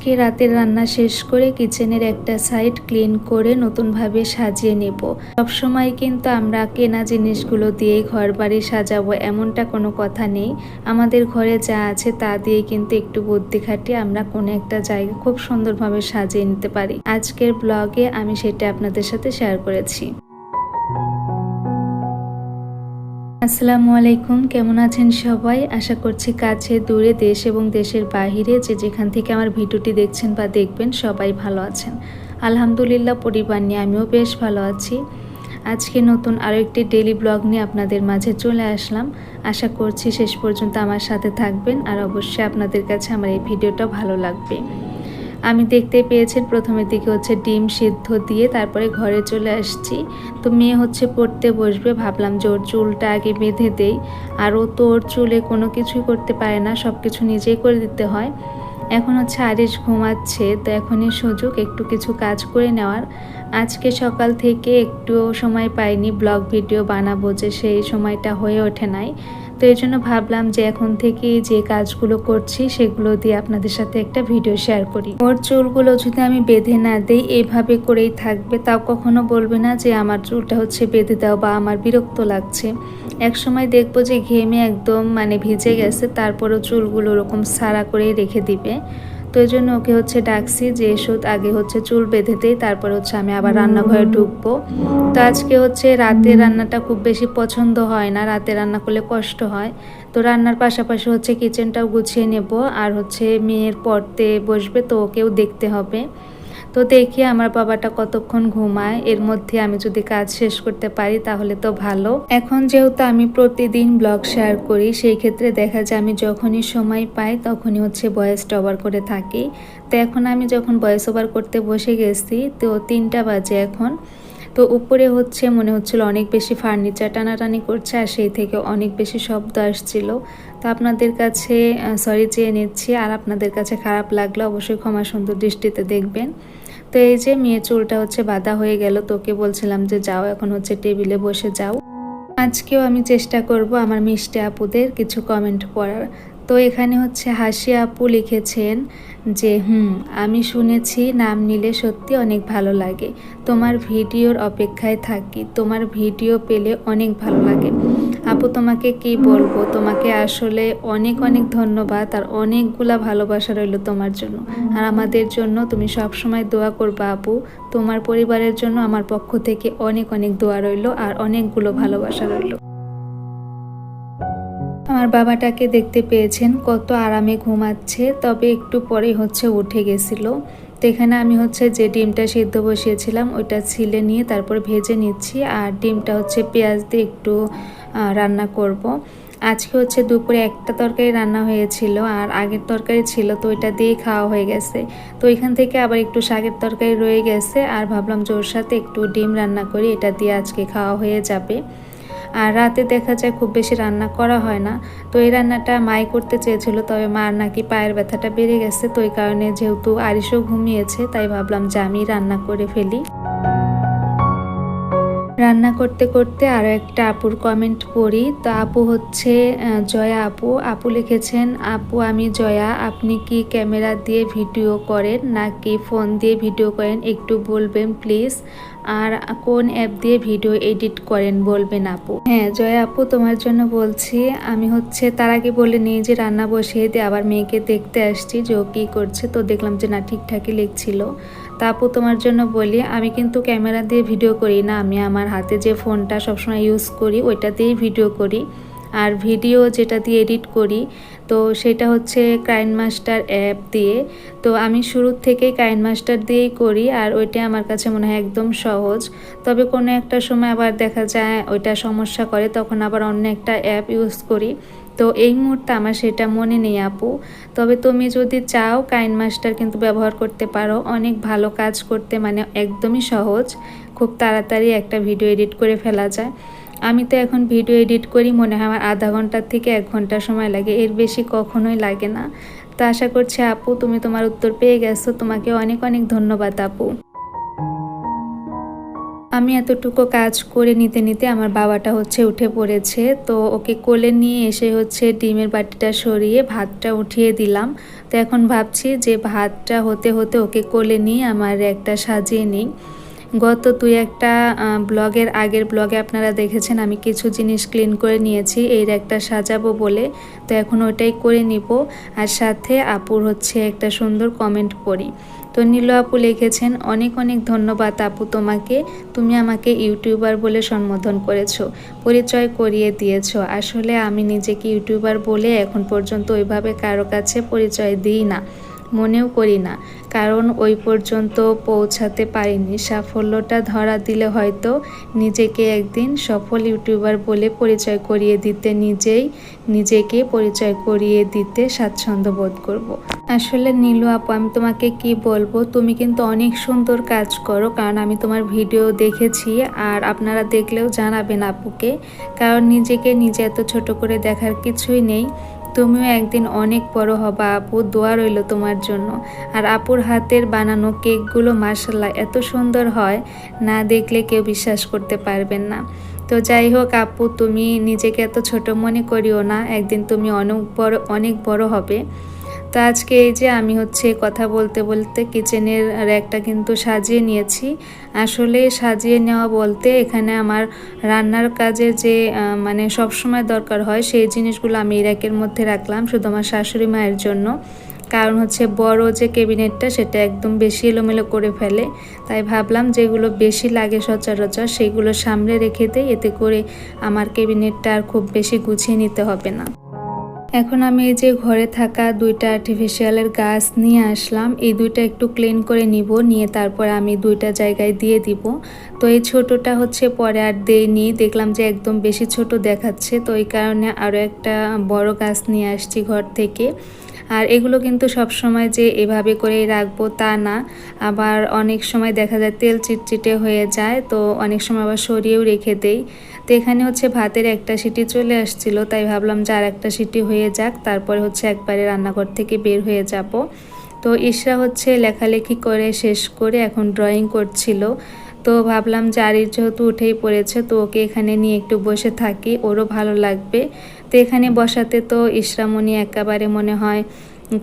আজকে রাতের রান্না শেষ করে কিচেনের একটা সাইড ক্লিন করে নতুনভাবে সাজিয়ে নেব। সবসময় কিন্তু আমরা কেনা জিনিসগুলো দিয়েই ঘর বাড়ি সাজাবো, এমনটা কোনো কথা নেই। আমাদের ঘরে যা আছে তা দিয়ে কিন্তু একটু বুদ্ধি খাটিয়ে আমরা কোনো একটা জায়গা খুব সুন্দরভাবে সাজিয়ে নিতে পারি। আজকের ব্লগে আমি সেটা আপনাদের সাথে শেয়ার করেছি। আসসালামু আলাইকুম, কেমন আছেন সবাই? আশা করছি কাছে, দূরে, দেশ এবং দেশের বাহিরে যে যেখান থেকে আমার ভিডিওটি দেখছেন বা দেখবেন সবাই ভালো আছেন। আলহামদুলিল্লাহ, পরিবার নিয়ে আমিও বেশ ভালো আছি। আজকে নতুন আরও একটি ডেলি ব্লগ নিয়ে আপনাদের মাঝে চলে আসলাম। আশা করছি শেষ পর্যন্ত আমার সাথে থাকবেন আর অবশ্যই আপনাদের কাছে আমার এই ভিডিওটা ভালো লাগবে। আমি দেখতে পেয়েছেন, প্রথমের দিকে হচ্ছে ডিম সিদ্ধ দিয়ে তারপরে ঘরে চলে আসছি। তো মেয়ে হচ্ছে পড়তে বসবে, ভাবলাম যে ওর চুলটা আগে বেঁধে দেই। আর ও তো ওর চুলে কোনো কিছুই করতে পারে না সব কিছু নিজেই করে দিতে হয়। এখন হচ্ছে আরিশ ঘুমাচ্ছে, তো এখনই সুযোগ একটু কিছু কাজ করে নেওয়ার। আজকে সকাল থেকে একটু সময় পাইনি, ব্লগ ভিডিও বানাবো যে সেই সময়টা হয়ে ওঠে নাই। তো এই জন্য ভাবলাম যে এখন থেকে যে কাজগুলো করছি, সেগুলো দিয়ে আপনাদের সাথে একটা ভিডিও শেয়ার করি। ওর চুলগুলো যদি আমি বেঁধে না দিই, এভাবে করেই থাকবে। তাও কখনো বলবে না যে আমার চুলটা হচ্ছে বেঁধে দাও বা আমার বিরক্ত লাগছে। এক সময় দেখব যে ঘেমে একদম মানে ভিজে গেছে, তারপরও চুলগুলো ওরকম সারা করেই রেখে দিবে। তো এই জন্য ওকে হচ্ছে ডাকছি যে, এসো, আগে হচ্ছে চুল বেঁধে দেই, তারপর হচ্ছে আমি আবার রান্নাঘরে ঢুকবো। তো আজকে হচ্ছে রাতে রান্নাটা খুব বেশি পছন্দ হয় না, রাতে রান্না করলে কষ্ট হয়। তো রান্নার পাশাপাশি হচ্ছে কিচেনটাও গুছিয়ে নেব, আর হচ্ছে মেয়ের পড়তে বসবে, তো ওকেও দেখতে হবে। তো দেখি আমার বাবাটা কতক্ষণ ঘুমায়। এর মধ্যে আমি যদি কাজ শেষ করতে পারি তাহলে তো ভালো। এখন যেহেতু আমি প্রতিদিন ব্লগ শেয়ার করি, সেই ক্ষেত্রে দেখা যায় আমি যখনই সময় পাই তখনই হচ্ছে ভয়েস ওভার করে থাকি। তো এখন আমি যখন ভয়েস ওভার করতে বসে গেছি, তো তিনটা বাজে এখন। তো উপরে হচ্ছে মনে হচ্ছিল অনেক বেশি ফার্নিচার টানাটানি করছে আর সেই থেকে অনেক বেশি শব্দ আসছিল। তো আপনাদের কাছে সরি চেয়ে নিচ্ছি, আর আপনাদের কাছে খারাপ লাগলে অবশ্যই ক্ষমা সুন্দর দৃষ্টিতে দেখবেন। তো এই যে মেয়ে চুলটা হচ্ছে বাধা হয়ে গেল, তোকে বলছিলাম যে যাও, এখন হচ্ছে টেবিলে বসে যাও। আজকেও আমি চেষ্টা করব আমার মিষ্টি আপুদের কিছু কমেন্ট পড়ার। তো এখানে হচ্ছে হাসি আপু লিখেছেন যে, হুম, আমি শুনেছি নাম নিলে সত্যি অনেক ভালো লাগে। তোমার ভিডিওর অপেক্ষায় থাকি। তোমার ভিডিও পেলে অনেক ভালো লাগে। আপু, তোমাকে কি বলব? তোমাকে আসলে অনেক অনেক ধন্যবাদ আর অনেকগুলা ভালোবাসা রইল তোমার জন্য। আর আমাদের জন্য তুমি সব সময় দোয়া করবা আপু। তোমার পরিবারের জন্য আমার পক্ষ থেকে অনেক অনেক দোয়া রইল আর অনেকগুলো ভালোবাসা রইল। আমার বাবাটাকে দেখতে পেয়েছেন, কত আরামে ঘুমাচ্ছে, তবে একটু পরে হচ্ছে উঠে গেছিল। তো এখানে আমি হচ্ছে যে ডিমটা সিদ্ধ বসিয়েছিলাম, ওইটা ছিলে নিয়ে তারপর ভেজে নিচ্ছি, আর ডিমটা হচ্ছে পেঁয়াজ দিয়ে একটু রান্না করব। আজকে হচ্ছে দুপুরে একটা তরকারি রান্না হয়েছিল, আর আগের তরকারি ছিল, তো ওইটা দিয়ে খাওয়া হয়ে গেছে। তো এখান থেকে আবার একটু শাকের তরকারি রয়ে গেছে, আর ভাবলাম জোর সাথে একটু ডিম রান্না করি, এটা দিয়ে আজকে খাওয়া হয়ে যাবে। আর রাতে দেখা যায় খুব বেশি রান্না করা হয় না। তো এই রান্নাটা মাই করতে চেয়েছিল, তবে মার নাকি পায়ের ব্যথাটা বেড়ে গেছে। তো এই কারণে যেহেতু আরিশও ঘুমিয়েছে, তাই ভাবলাম যে আমি রান্না করে ফেলি। রান্না করতে করতে আরও একটা আপুর কমেন্ট পড়ি। তো আপু হচ্ছে জয়া আপু। আপু লিখেছেন, আপু, আমি জয়া। আপনি কি ক্যামেরা দিয়ে ভিডিও করেন নাকি ফোন দিয়ে ভিডিও করেন? একটু বলবেন প্লিজ আর কোন অ্যাপ দিয়ে ভিডিও এডিট করেন বলবেন আপু? হ্যাঁ জয়া আপু, তোমার জন্য বলছি, আমি হচ্ছে তার আগে বলে নিই যে রান্না বসিয়ে দিয়ে আবার মেয়েকে দেখতে আসছি যে ও কী করছে। তো দেখলাম যে না ঠিকঠাকই লিখছিল। তা আপু তোমার জন্য বলি, আমি কিন্তু ক্যামেরা দিয়ে ভিডিও করি না। আমি আমার হাতে যে ফোনটা সবসময় ইউজ করি ওইটা দিয়েই ভিডিও করি। আর ভিডিও যেটা দিয়ে এডিট করি, তো সেটা হচ্ছে কাইন মাস্টার অ্যাপ দিয়ে। তো আমি শুরুর থেকেই কাইন মাস্টার দিয়েই করি, আর ওইটা আমার কাছে মনে হয় একদম সহজ। তবে কোনো একটা সময় আবার দেখা যায়, ওইটা সমস্যা করে, তখন আবার অন্য একটা অ্যাপ ইউজ করি। তো এই মুহূর্তে আমার সেটা মনে নেই, আপু। তবে তুমি যদি চাও কাইন মাস্টার কিন্তু ব্যবহার করতে পারো। অনেক ভালো কাজ করতে মানে একদমই সহজ। খুব তাড়াতাড়ি একটা ভিডিও এডিট করে ফেলা যায়। আমি তো এখন ভিডিও এডিট করি, মনে হয় আমার আধা ঘণ্টার থেকে এক ঘণ্টা সময় লাগে। এর বেশি কখনোই লাগে না। তো আশা করছি, আপু, তুমি তোমার উত্তর পেয়ে গেছো। তোমাকে অনেক অনেক ধন্যবাদ, আপু। আমি এতটুকু কাজ করে নিতে নিতে আমার বাবাটা হচ্ছে উঠে পড়েছে। তো ওকে কোলে নিয়ে এসে হচ্ছে ডিমের বাটিটা সরিয়ে ভাতটা উঠিয়ে দিলাম। তো এখন ভাবছি যে ভাতটা হতে হতে ওকে কোলে নিয়ে আমার একটা সাজিয়ে নিই। গত দুই একটা ব্লগের আগের ব্লগে আপনারা দেখেছেন আমি কিছু জিনিস ক্লিন করে নিয়েছি এই একটা সাজাবো বলে। তো এখন ওটাই করে নিব। আর সাথে আপুর হচ্ছে একটা সুন্দর কমেন্ট পড়ি। তো নীল আপু লিখেছেন, অনেক অনেক ধন্যবাদ আপু তোমাকে। তুমি আমাকে ইউটিউবার বলে সম্বোধন করেছ, পরিচয় করিয়ে দিয়েছ। আসলে আমি নিজেকে ইউটিউবার বলে এখন পর্যন্ত ওইভাবে কারও কাছে পরিচয় দিই না, মনেও করি না। কারণ ওই পর্যন্ত পৌঁছাতে পারিনি। সাফল্যটা ধরা দিলে হয়তো নিজেকে একদিন সফল ইউটিউবার বলে পরিচয় করিয়ে দিতে নিজেই নিজেকে পরিচয় করিয়ে দিতে স্বাচ্ছন্দ্য বোধ করব। আসলে নীলু আপু, আমি তোমাকে কি বলব? তুমি কিন্তু অনেক সুন্দর কাজ করো, কারণ আমি তোমার ভিডিও দেখেছি আর আপনারা দেখলেও জানাবেন আপুকে, কারণ নিজেকে নিজে এত ছোট করে দেখার কিছুই নেই। তুমিও একদিন অনেক বড় হবা আপু, দোয়া রইল তোমার জন্য। আর আপুর হাতের বানানো কেকগুলো মার্শাল্লাহ এত সুন্দর হয়, না দেখলে কেউ বিশ্বাস করতে পারবেন না। তো যাই হোক আপু, তুমি নিজেকে এত ছোট মনে করিও না, একদিন তুমি অনেক বড় অনেক বড় হবে। তো আজকে এই যে আমি হচ্ছে কথা বলতে বলতে কিচেনের র্যাকটা কিন্তু সাজিয়ে নিয়েছি। আসলে সাজিয়ে নেওয়া বলতে এখানে আমার রান্নার কাজে যে মানে সবসময় দরকার হয় সেই জিনিসগুলো আমি এই র্যাকের মধ্যে রাখলাম শুধু আমার শাশুড়ি মায়ের জন্য। কারণ হচ্ছে বড় যে ক্যাবিনেটটা সেটা একদম বেশি এলোমেলো করে ফেলে। তাই ভাবলাম যেগুলো বেশি লাগে সচরাচর সেগুলো সামনে রেখে দেয় এতে করে আমার ক্যাবিনেটটা আর খুব বেশি গুছিয়ে নিতে হবে না। এখন আমি এই যে ঘরে থাকা দুইটা আর্টিফিশিয়ালের গাছ নিয়ে আসলাম, এই দুইটা একটু ক্লিন করে নিব, নিয়ে তারপর আমি দুইটা জায়গায় দিয়ে দিব। তো এই ছোটোটা হচ্ছে পরে আর দেইনি, দেখলাম যে একদম বেশি ছোট দেখাচ্ছে, তো এই কারণে আরও একটা বড় গাছ নিয়ে আসছি ঘর থেকে। আর এগুলো কিন্তু সব সময় যে এভাবে করেই রাখব তা না, আবার অনেক সময় দেখা যায় তেল চিটচিটে হয়ে যায়, তো অনেক সময় আবার সরিয়েও রেখে দেই। তো এখানে হচ্ছে ভাতের একটা সিটি চলে আসছিল, তাই ভাবলাম যে আর একটা সিটি হয়ে যাক, তারপরে হচ্ছে একবারে রান্নাঘর থেকে বের হয়ে যাব। তো ইশরা হচ্ছে লেখালেখি করে শেষ করে এখন ড্রয়িং করছিল। তো ভাবলাম যে আরির যেহেতু উঠেই পড়েছে, তো ওকে এখানে নিয়ে একটু বসে থাকি, ওরও ভালো লাগবে। তো এখানে বসাতে তো ইশরামণি একেবারে মনে হয়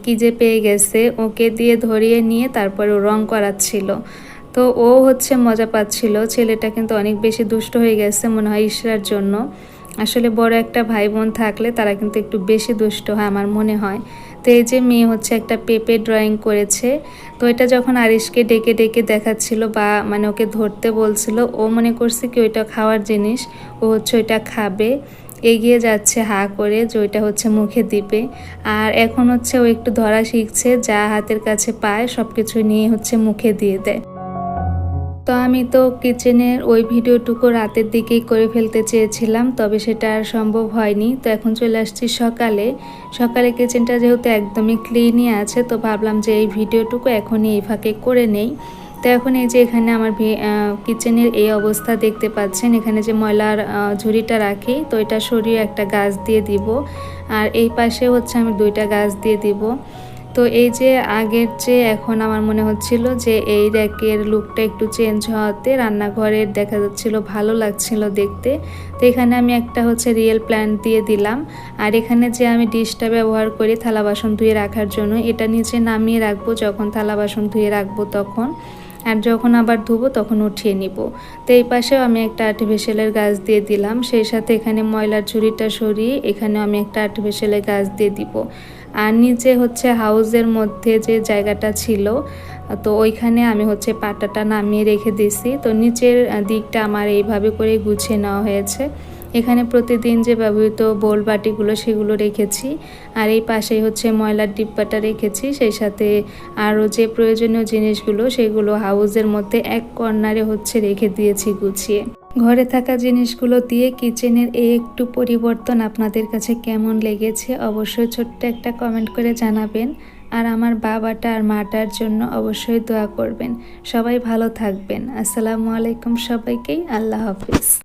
কি যে পেয়ে গেছে, ওকে দিয়ে ধরিয়ে নিয়ে তারপরে রং করাচ্ছিল। তো ও হচ্ছে মজা পাচ্ছিল। ছেলেটা কিন্তু অনেক বেশি দুষ্ট হয়ে গেছে মনে হয় ঈশ্বরের জন্য। আসলে বড় একটা ভাই বোন থাকলে তারা কিন্তু একটু বেশি দুষ্ট হয় আমার মনে হয়। তো এই যে মেয়ে হচ্ছে একটা পেপে ড্রয়িং করেছে। তো এটা যখন আরিশকে ডেকে ডেকে দেখাচ্ছিল বা মানে ওকে ধরতে বলছিল, ও মনে করছে কি ওইটা খাওয়ার জিনিস, ও হচ্ছে ওইটা খাবে। এগিয়ে যাচ্ছে হা করে যে ওইটা হচ্ছে মুখে দিবে। আর এখন হচ্ছে ও একটু ধরা শিখছে, যা হাতের কাছে পায় সব কিছু নিয়ে হচ্ছে মুখে দিয়ে দেয়। তো আমি তো কিচেনের ওই ভিডিওটুকু রাতের দিকেই করে ফেলতে চেয়েছিলাম, তবে সেটা আর সম্ভব হয়নি। তো এখন চলে আসছি সকালে। সকালে কিচেনটা যেহেতু একদমই ক্লিনই আছে, তো ভাবলাম যে এই ভিডিওটুকু এখনই এই ফাঁকে করে নেই। তো এখন এই যে এখানে আমার কিচেনের এই অবস্থা দেখতে পাচ্ছেন, এখানে যে ময়লার ঝুড়িটা রাখি, তো এটা সরিয়ে একটা গাছ দিয়ে দিব। আর এই পাশে হচ্ছে আমি দুইটা গাছ দিয়ে দিব। তো এই যে আগের যে এখন আমার মনে হচ্ছিল যে এই র্যাকের লুকটা একটু চেঞ্জ হওয়াতে রান্নাঘরের দেখা যাচ্ছিল ভালো লাগছিল দেখতে। তো এখানে আমি একটা হচ্ছে রিয়েল প্ল্যান্ট দিয়ে দিলাম। আর এখানে যে আমি ডিশটা ব্যবহার করি থালা বাসন ধুয়ে রাখার জন্য, এটা নিচে নামিয়ে রাখব যখন থালা বাসন ধুয়ে রাখব তখন। আর যখন আবার ধুবো তখন উঠিয়ে নিব। তো এই পাশেও আমি একটা আর্টিফিশিয়ালের গাছ দিয়ে দিলাম। সেই সাথে এখানে ময়লার ঝুড়িটা সরিয়ে এখানেও আমি একটা আর্টিফিশিয়ালের গাছ দিয়ে দিব। আর নিচে হচ্ছে হাউসের মধ্যে যে জায়গাটা ছিল, তো ওইখানে আমি হচ্ছে পাটাটা নামিয়ে রেখে দিছি তো নিচের দিকটা আমার এইভাবে করে গুছিয়ে নেওয়া হয়েছে। এখানে প্রতিদিন যে ব্যবহৃত বোল বাটিগুলো সেগুলো রেখেছি। আর এই পাশেই হচ্ছে ময়লার ডিব্বাটা রেখেছি। সেই সাথে আরও যে প্রয়োজনীয় জিনিসগুলো সেগুলো হাউসের মধ্যে এক কর্নারে হচ্ছে রেখে দিয়েছি গুছিয়ে। ঘরে থাকা জিনিসগুলো দিয়ে কিচেনের এই একটু পরিবর্তন আপনাদের কাছে কেমন লেগেছে অবশ্যই ছোট্ট একটা কমেন্ট করে জানাবেন। আর আমার বাবাটা আর মাটার জন্য অবশ্যই দোয়া করবেন। সবাই ভালো থাকবেন। আসসালামু আলাইকুম সবাইকেই আল্লাহ হাফিজ।